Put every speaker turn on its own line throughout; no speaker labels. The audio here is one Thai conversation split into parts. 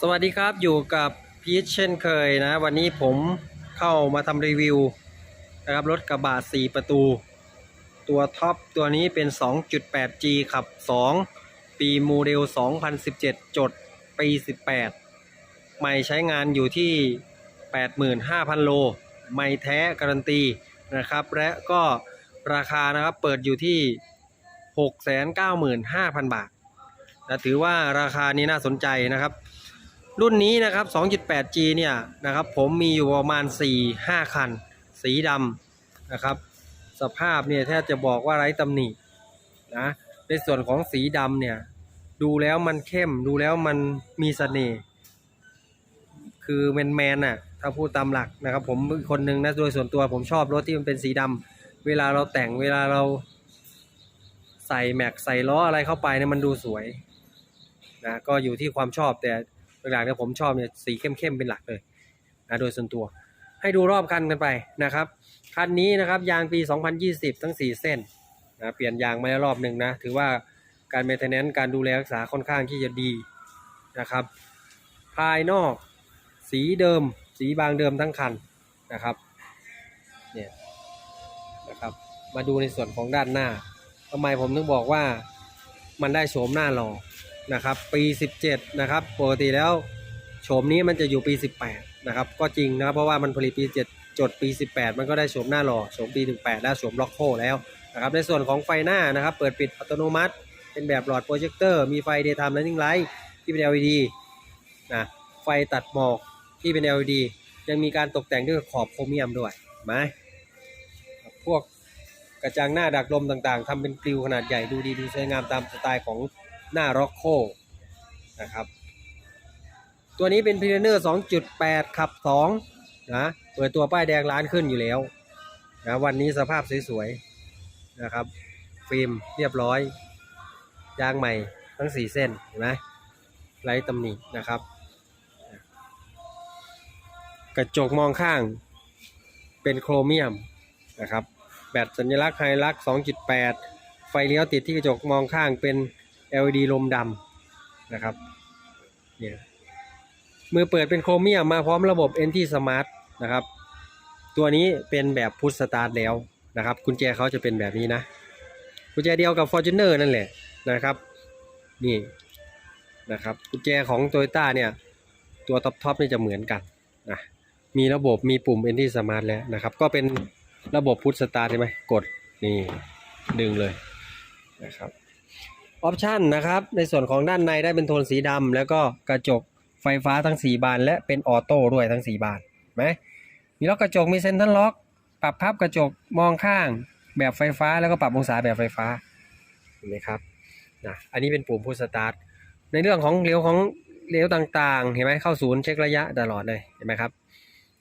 สวัสดีครับอยู่กับพีชเช่นเคยนะ วันนี้ผมเข้ามาทำรีวิวนะครับรถกระบะ4 ประตู ตัวท็อปตัวนี้เป็น 2.8G ขับ 2 ปีโมเดล 2017 จด ปี 18 ไม่ใช้งานอยู่ที่ 85,000 โล ไม่แท้การันตีนะครับ และก็ราคานะครับเปิดอยู่ที่ 695,000 บาทนะถือว่าราคานี้น่าสนใจนะครับ รุ่นนี้นะครับ 2.8G เนี่ยนะครับผมมีอยู่ประมาณ 4-5 คัน สีดำนะครับ สภาพเนี่ยแทบจะบอกว่าไร้ตำหนินะในส่วนของสีดำเนี่ยดูแล้วมันเข้มดูแล้วมันมีเสน่ห์คือแมนแมนน่ะถ้าพูดตามหลักนะครับ ผมคนหนึ่งนะโดยส่วนตัวผมชอบรถที่มันเป็นสีดำเวลาเราแต่งเวลาเราใส่แม็กใส่ล้ออะไรเข้าไปเนี่ยมันดูสวยนะก็อยู่ที่ความชอบแต่ หลักๆเนี่ยผมชอบเนี่ยสีเข้มๆเป็นหลักเลยนะโดยส่วนตัว ให้ดูรอบคันกันไปนะครับคันนี้นะครับยางปี 2020 ทั้ง 4 เส้นนะเปลี่ยนยางมาแล้วรอบหนึ่งนะถือว่าการเมนเทนแนนซ์การดูแลรักษาค่อนข้างที่จะดีนะครับ ภายนอกสีเดิม สีบางเดิมทั้งคันนะครับเนี่ยนะครับมาดูในส่วนของด้านหน้าทำไมผมถึงบอกว่ามันได้โฉมหน้าหล่อ นะครับปี 17 นะครับปกติแล้วโฉมนี้มันจะอยู่ปี 18 นะครับ ก็จริงนะเพราะว่ามันผลิตปี 7 จดปี 18 มันก็ได้โฉมหน้าหล่อโฉมปี 18 แล้วโฉมล็อกโคแล้วนะครับในส่วนของไฟหน้านะครับ เปิดปิดอัตโนมัติ เป็นแบบหลอดโปรเจคเตอร์มีไฟ daytime running light ที่เป็น LED นะไฟตัดหมอกที่เป็น LED ยังมีการตกแต่งด้วยขอบโครเมียมด้วยไหมพวกกระจังหน้าดักลมต่างๆทำเป็นกริวขนาดใหญ่ดูดีดูสวยงามตามสไตล์ของ หน้าร็อกโคนะครับ ตัวนี้เป็นพ r เนอร์ 2.8 ขับ 2 นะ เปิดตัวป้ายแดงล้านขึ้นอยู่แล้วนะวันนี้สภาพสวยๆนะครับ ฟิล์มเรียบร้อย ยางใหม่ทั้ง 4 เส้นเห็นไหมไร้ตำหนินะครับ กระจกมองข้างเป็นโครเมียมนะครับ แบตสัญลักษณ์ไฮลัก 2.8 ไฟเลี้ยวติดที่กระจกมองข้างเป็น LED ลมดำนะครับเนี่ยมือเปิดเป็นโครเมียมมาพร้อมระบบ NT Smart นะครับ ตัวนี้เป็นแบบพุทสตาร์ทแล้วนะครับกุญแจเขาจะเป็นแบบนี้นะกุญแจเดียวกับ Fortuner นั่นแหละนะครับนี่นะครับกุญแจของ Toyota เนี่ยตัวท็อปทอปนี่จะเหมือนกันนะมีระบบมีปุ่ม NT Smart แล้วนะครับ ก็เป็นระบบพุทสตาร์ทใช่ไหมกดนี่ดึงเลยนะครับ ออปชันนะครับ ในส่วนของด้านในได้เป็นโทนสีดำแล้วก็กระจกไฟฟ้าทั้ง 4 บาน และเป็นออโต้ด้วยทั้ง 4 บานไหมมีล็อกกระจกมีเซ็นทรัลล็อก ปรับพับกระจกมองข้างแบบไฟฟ้าแล้วก็ปรับองศาแบบไฟฟ้าเห็นไหมครับนะอันนี้เป็นปุ่มพุชสตาร์ทในเรื่องของเลี้ยวของเลี้ยวต่างๆ เห็นไหมเข้าศูนย์เช็คระยะตลอดเลยเห็นไหมครับ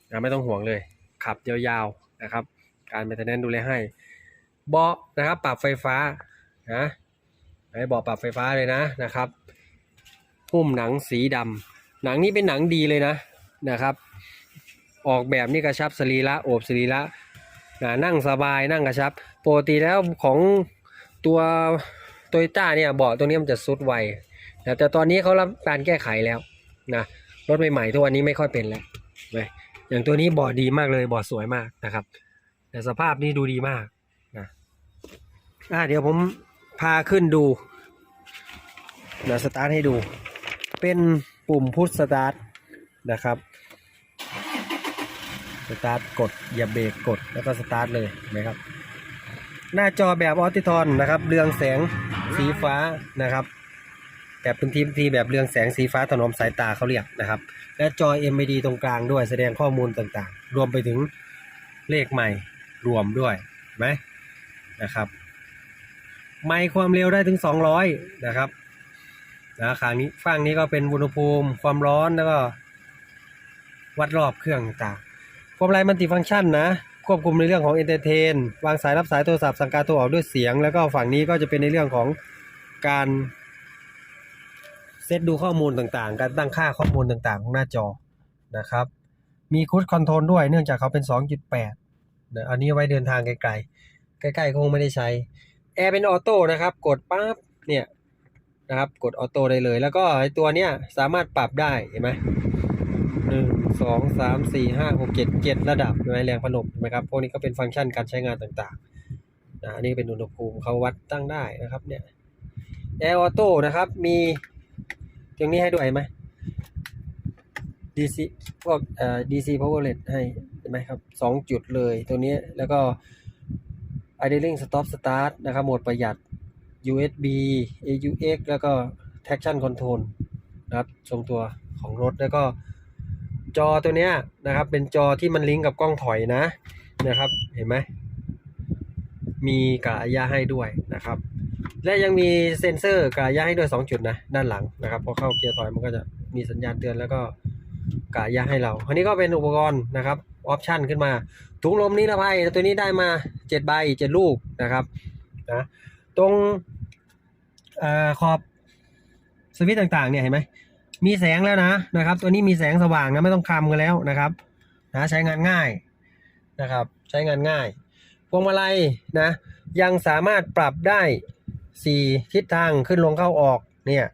นะไม่ต้องห่วงเลยขับยาวๆนะครับ การเมนเทนแนนดูแลให้เบาะนะครับ ปรับไฟฟ้านะ ให้บอปรับไฟฟ้าเลยนะนะครับหุ้มหนังสีดำหนังนี้เป็นหนังดีเลยนะนะครับ ออกแบบนี่กระชับสรีระโอบสรีระนะนั่งสบายนั่งกระชับปกติแล้วของตัวโตโยต้าเนี่ยเบาะตรงนี้มันจะซุดไวนะแต่ตอนนี้เขารับการแก้ไขแล้วนะรถใหม่ๆทุกวันนี้ไม่ค่อยเป็นแล้วเว้ยอย่างตัวนี้เบาะดีมากเลยเบาะสวยมากนะครับ แต่สภาพนี้ดูดีมากนะอ่าเดี๋ยวผม พาขึ้นดู เดี๋ยวสตาร์ทให้ดู เป็นปุ่มพุชสตาร์ทนะครับสตาร์ทกดอย่าเบรกกดแล้วก็สตาร์ทเลยนะครับ หน้าจอแบบออติทอนนะครับ เรืองแสงสีฟ้านะครับ แบบเป็นทีมทีแบบเรืองแสงสีฟ้าถนอมสายตาเขาเรียกนะครับ และจอ MID ตรงกลางด้วยแสดงข้อมูลต่างๆ รวมไปถึงเลขใหม่รวมด้วยไหมนะครับ ไม่ความเร็วได้ถึง 200 นะครับนะขางนี้ฝั่งนี้ก็เป็นอุณหภูมิความร้อนแล้วก็ วัดรอบเครื่องต่างพวงมาลัยมัลติฟังก์ชันนะ ควบคุมในเรื่องของเอนเตอร์เทนวางสายรับสายโทรศัพท์สั่งการโทรออกด้วยเสียง แล้วก็ฝั่งนี้ก็จะเป็นในเรื่องของการเซตดูข้อมูลต่างๆ การตั้งค่าข้อมูลต่างๆ ของหน้าจอนะครับ มีคูดคอนโทรลด้วยเนื่องจากเขาเป็น 2.8นะอันนี้ไว้เดินทางไกลๆ ใกล้ๆคงไม่ได้ใช้ แอร์เป็นออโต้นะครับ กดปั๊บเนี่ยนะครับ กดออโต้ได้เลย แล้วก็ไอตัวเนี้ยสามารถปรับได้เห็นไหมหนึ่งสองสามสี่ห้าหกเจ็ดเจ็ดระดับเห็นไหมแรงผนมเห็นไหมครับ พวกนี้ก็เป็นฟังก์ชันการใช้งานต่างๆนะอันนี้เป็นอุณหภูมิเขาวัดตั้งได้นะครับเนี่ยแอร์ออโต้นะครับมีตรงนี้ให้ด้วยเห็นไหม DC พวกเอ่อ DC power LED ให้เห็นไหมครับสองจุดเลยตัวนี้แล้วก็ idling stop start นะครับ โหมดประหยัด USB AUX แล้วก็ traction control นะครับทรงตัวของรถแล้วก็จอตัวเนี้ยนะครับ เป็นจอที่มันลิงก์กับกล้องถอยนะนะครับ เห็นไหมมีกระยะให้ด้วยนะครับ และยังมีเซ็นเซอร์กระยะให้ด้วย 2 จุดนะด้านหลังนะครับพอเข้าเกียร์ถอยมันก็จะมีสัญญาณเตือนแล้วก็กระยะให้เราอันนี้ก็เป็นอุปกรณ์นะครับ ออปชันขึ้นมา ถุงลมนิรภัยตัวนี้ได้มา7ใบ7ลูกนะครับนะตรงอขอบสวิตต่างๆเนี่ยเห็นไหมมีแสงแล้วนะนะครับ ตัวนี้มีแสงสว่างนะไม่ต้องคลำกันแล้วนะครับนะใช้งานง่ายนะครับ ใช้งานง่ายพวงมาลัยนะยังสามารถปรับได้สี่ทิศทางขึ้นลงเข้าออกเนี่ย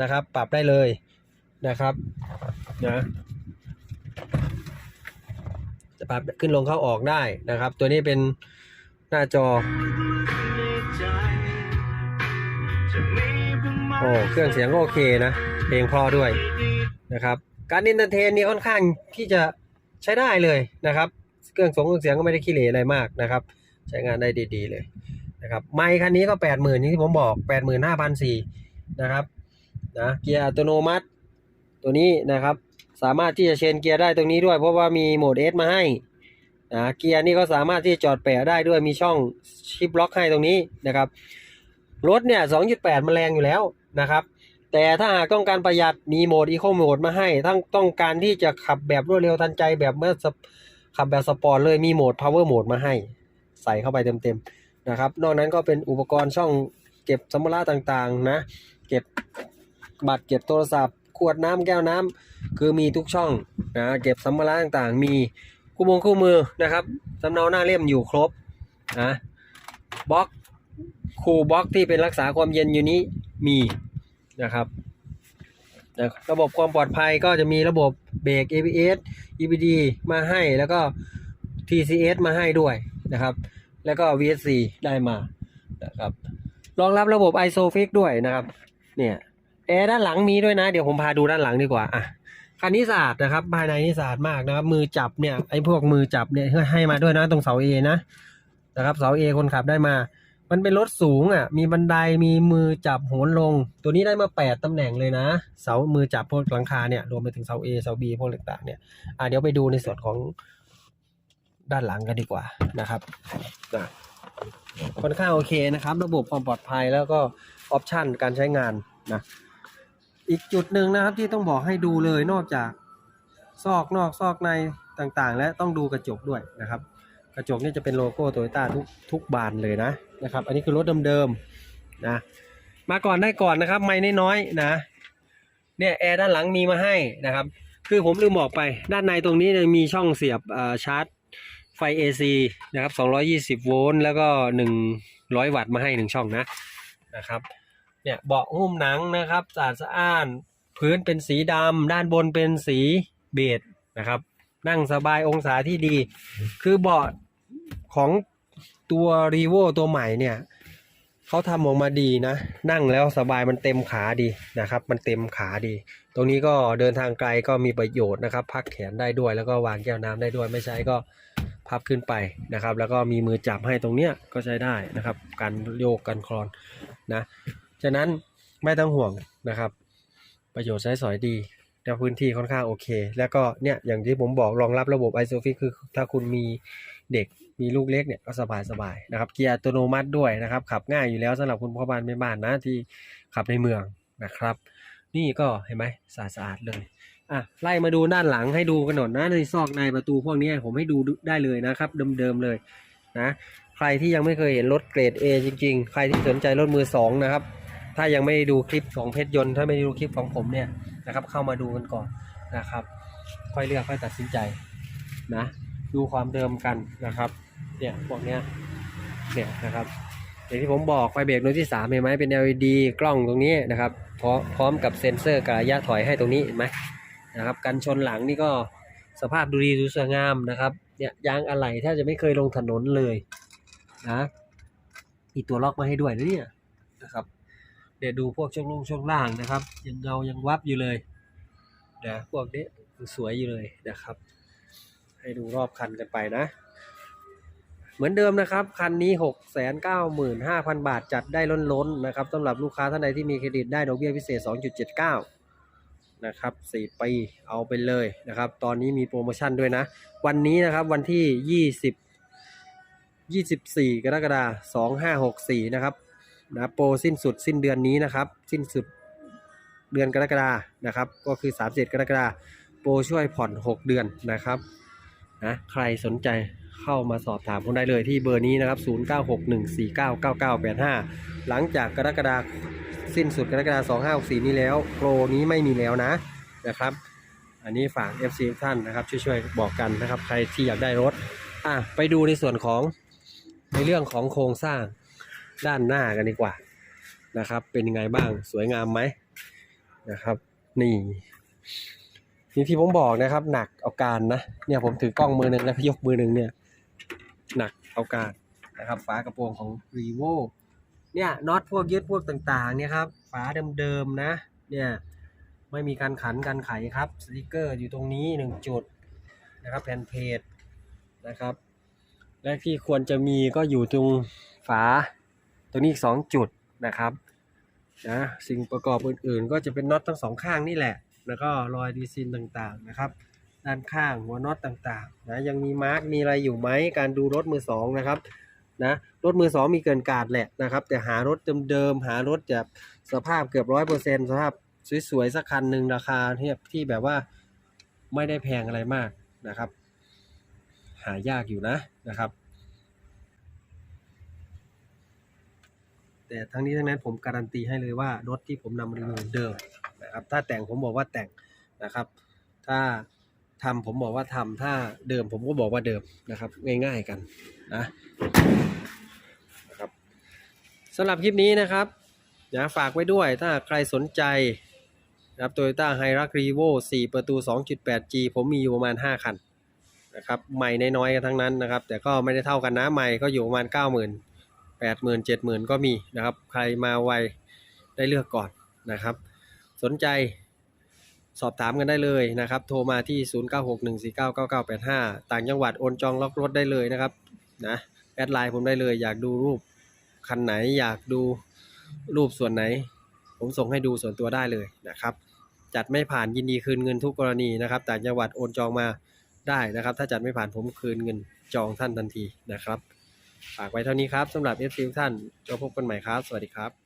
นะครับ ปรับได้เลยนะครับนะ ปรับขึ้นลงเข้าออกได้นะครับ ตัวนี้เป็นหน้าจอโอ้เครื่องเสียงก็โอเคนะ เพลงพราะด้วยนะครับ การอินเตอร์เทนนี่ค่อนข้างที่จะใช้ได้เลยนะครับ เครื่องสงเครื่องเสียงก็ไม่ได้ขี้เหร่อะไรมากนะครับ ใช้งานได้ดีๆเลยนะครับ ไมค์คันนี้ก็แปดหมื่นที่ผมบอกแปดหมื่นห้าพันสี่นะครับนะเกียร์อัตโนมัติตัวนี้นะครับ สามารถที่จะเชนเกียร์ได้ตรงนี้ด้วย เพราะว่ามีโหมดเอสมาให้นะเกียร์นี่ก็สามารถที่จะจอดแปะได้ด้วยมีช่องชิปล็อกให้ตรงนี้นะครับรถเนี่ย 2.8 มันแรงอยู่แล้วนะครับ แต่ถ้าหากต้องการประหยัดมีโหมดอีโคโหมดมาให้ทั้งต้องการที่จะขับแบบรวดเร็วทันใจแบบเมื่อขับแบบสปอร์ตเลยมีโหมด power mode มาให้ ใส่เข้าไปเต็มๆนะครับ นอกนั้นก็เป็นอุปกรณ์ช่องเก็บสัมภาระต่างๆนะ เก็บบัตรเก็บโทรศัพท์ ขวดน้ำแก้วน้ำคือมีทุกช่องนะเก็บสัมภาระต่างๆ มีคู่มงคู่มือนะครับสำเนาหน้าเล่มอยู่ครบนะบล็อกคูลบล็อกที่เป็นรักษาความเย็นอยู่นี้มีนะครับนะระบบความปลอดภัยก็จะมีระบบเบรก ABS EBD มาให้แล้วก็ TCS มาให้ด้วยนะครับ แล้วก็ VSC ได้มานะครับรองรับระบบ ISOFIX ด้วยนะครับ เนี่ย แอร์ด้านหลังมีด้วยนะ เดี๋ยวผมพาดูด้านหลังดีกว่าอะคันนี้สะอาดนะครับ ภายในนี่สะอาดมากนะครับ มือจับเนี่ยไอ้พวกมือจับเนี่ยให้มาด้วยนะตรงเสา A นะนะครับเสา A คนขับได้มา มันเป็นรถสูงอะ มีบันไดมีมือจับโหนลง ตัวนี้ได้มาแปดตำแหน่งเลยนะ เสามือจับพวกหลังคาเนี่ยรวมไปถึงเสา A เสา B พวกต่างๆเนี่ยอะเดี๋ยวไปดูในส่วนของด้านหลังกันดีกว่านะครับนะค่อนข้างโอเคนะครับ ระบบความปลอดภัยแล้วก็ออปชันการใช้งานนะ อีกจุดหนึ่งนะครับที่ต้องบอกให้ดูเลยนอกจากซอกนอกซอกในต่างๆ และต้องดูกระจกด้วยนะครับ กระจกนี่จะเป็นโลโก้โตโยต้าทุกทุกบานเลยนะนะครับ อันนี้คือรถเดิมๆนะมาก่อนได้ก่อนนะครับ ไม่น้อยๆนะเนี่ยแอร์ด้านหลังมีมาให้นะครับ คือผมลืมบอกไปด้านในตรงนี้เนี่ยมีช่องเสียบชาร์จไฟ AC นะครับ220 โวลต์แล้วก็ 100 วัตต์มาให้ 1 ช่องนะนะครับ เนี่ยเบาะหุ้มหนังนะครับสะอาดสะอ้าน พื้นเป็นสีดำด้านบนเป็นสีเบจนะครับ นั่งสบายองศาที่ดี คือเบาะของตัวรีโวตัวใหม่เนี่ยเขาทำออกมาดีนะ นั่งแล้วสบายมันเต็มขาดีนะครับ มันเต็มขาดี ตรงนี้ก็เดินทางไกลก็มีประโยชน์นะครับ พักแขนได้ด้วยแล้วก็วางแก้วน้ำได้ด้วย ไม่ใช้ก็พับขึ้นไปนะครับ แล้วก็มีมือจับให้ตรงเนี้ยก็ใช้ได้นะครับ การโยกกันคลอนนะ ฉะนั้นไม่ต้องห่วงนะครับ ประโยชน์ใช้สอยดีแล้วพื้นที่ค่อนข้างโอเค แล้วก็เนี่ยอย่างที่ผมบอกรองรับระบบ i s o f i x คือถ้าคุณมีเด็กมีลูกเล็กเนี่ยก็สบายสบายนะครับ เกียร์อัตโนมัติด้วยนะครับ ขับง่ายอยู่แล้วสำหรับคุณพ่อบ้านแม่บ้านนะที่ขับในเมืองนะครับ นี่ก็เห็นไหมสะอาดสะอาดเลยอะไล่มาดูด้านหลังให้ดูกันหน่อยนะในซอกในประตูพวกนี้ผมให้ดูได้เลยนะครับ เดิมๆเลยนะ ใครที่ยังไม่เคยเห็นรถเกรด A จริง ๆ ใครที่สนใจรถมือสองนะครับ ถ้ายังไม่ดูคลิปของเพชรยนต์ ถ้าไม่ได้ดูคลิปของผมเนี่ยนะครับเข้ามาดูกันก่อนนะครับ ค่อยเลือกค่อยตัดสินใจนะดูความเดิมกันนะครับเนี่ยพวกเนี้ยเนี่ยนะครับอย่างที่ผมบอกไฟเบรกรุ่นที่3เห็นไหมเป็น LED กล้องตรงนี้นะครับพร้อมพร้อมกับเซ็นเซอร์กระยะถอยให้ตรงนี้เห็นไหมนะครับกันชนหลังนี่ก็สภาพดูดีดูสวยงามนะครับเนี่ยยางอะไหล่แทบจะไม่เคยลงถนนเลยนะมีตัวล็อกมาให้ด้วยนะเนี่ยนะครับ เดี๋ยวดูพวกช่วงล่างช่วงล่างนะครับ ยังเงายังวับอยู่เลยนะพวกนี้สวยอยู่เลยนะครับ ให้ดูรอบคันกันไปนะ เหมือนเดิมนะครับ คันนี้ 6 9 5 0 0 0 บาทจัดได้ล้นๆนะครับสำหรับลูกค้าท่านใดที่มีเครดิตได้ดอกเบี้ยพิเศษ 2.79 นะครับ 4 ปีเอาไปเลยนะครับ ตอนนี้มีโปรโมชั่นด้วยนะ วันนี้นะครับวันที่ 20 24 กรกฎาคม 2564 นะครับ นะโปรสิ้นสุดสิ้นเดือนนี้นะครับ สิ้นสุดเดือนกรกฎาคมนะครับ ก็คือ31กรกฎาคมโปรช่วยผ่อน 6 เดือนนะครับนะใครสนใจเข้ามาสอบถามผมได้เลยที่เบอร์นี้นะครับ 0961499985 หลังจากกรกฎาคมสิ้นสุดกรกฎาคม2564 นี้แล้ว โปรนี้ไม่มีแล้วนะนะครับ อันนี้ฝาก FC ท่านนะครับ ช่วยๆบอกกันนะครับ ใครที่อยากได้รถอะไปดูในส่วนของในเรื่องของโครงสร้าง ด้านหน้ากันดีกว่านะครับ เป็นยังไงบ้างสวยงามไหมนะครับ นี่นี่ที่ผมบอกนะครับ หนักเอาการนะเนี่ยผมถือกล้องมือหนึ่งแล้วยกมือหนึ่งเนี่ย หนักเอาการนะครับฝากระโปรงของ r e v o เนี่ยน็อตพวกยึดพวกต่างๆ เนี่ยครับฝาเดิมๆนะ เนี่ยไม่มีการขันการไขครับสติกเกอร์อยู่ตรงนี้หนึ่งจุดนะครับแผ่นเพจนะครับ และที่ควรจะมีก็อยู่ตรงฝา ตรงนี้อีกสองจุดนะครับนะสิ่งประกอบอื่นๆ ก็จะเป็นน็อตทั้งสองข้างนี่แหละ แล้วก็รอยดีซินต่างๆนะครับ ด้านข้างหัวน็อตต่างๆนะยังมีมาร์กมีอะไรอยู่ไหมการดูรถมือสองนะครับนะรถมือสองมีเกินกาดแหละนะครับ แต่หารถเดิมๆหารถแบบสภาพเกือบร้อยเปอร์เซ็นสภาพสวยๆสักคันหนึ่งราคาที่ที่แบบว่าไม่ได้แพงอะไรมากนะครับ หายากอยู่นะนะครับ แต่ทั้งนี้ทั้งนั้นผมการันตีให้เลยว่ารถที่ผมนำรีวิวเดิมนะครับ ถ้าแต่งผมบอกว่าแต่งนะครับ ถ้าทำผมบอกว่าทำถ้าเดิมผมก็บอกว่าเดิมนะครับ ง่าย ๆกันนะนะครับสำหรับคลิปนี้นะครับนะฝากไว้ด้วยถ้าใครสนใจนะครับ Toyota h i r u x Revo 4ประตู 2.8G ผมมีอยู่ประมาณ 5 คันนะครับใหม่น้อยๆกันทั้งนั้นนะครับ แต่ก็ไม่ได้เท่ากันนะใหม่ก็อยู่ประมาณ 90,000 แปดหมื่นเจ็ดหมื่นก็มีนะครับ ใครมาไวได้เลือกก่อนนะครับ สนใจสอบถามกันได้เลยนะครับ โทรมาที่ 0961499985 ต่างจังหวัดโอนจองล็อกรถได้เลยนะครับนะแอดไลน์ผมได้เลย อยากดูรูปคันไหนอยากดูรูปส่วนไหน ผมส่งให้ดูส่วนตัวได้เลยนะครับ จัดไม่ผ่านยินดีคืนเงินทุกกรณีนะครับ ต่างจังหวัดโอนจองมาได้นะครับ ถ้าจัดไม่ผ่านผมคืนเงินจองท่านทันทีนะครับ ฝากไว้เท่านี้ครับสำหรับ FC ทุกท่านจะพบกันใหม่ครับ สวัสดีครับ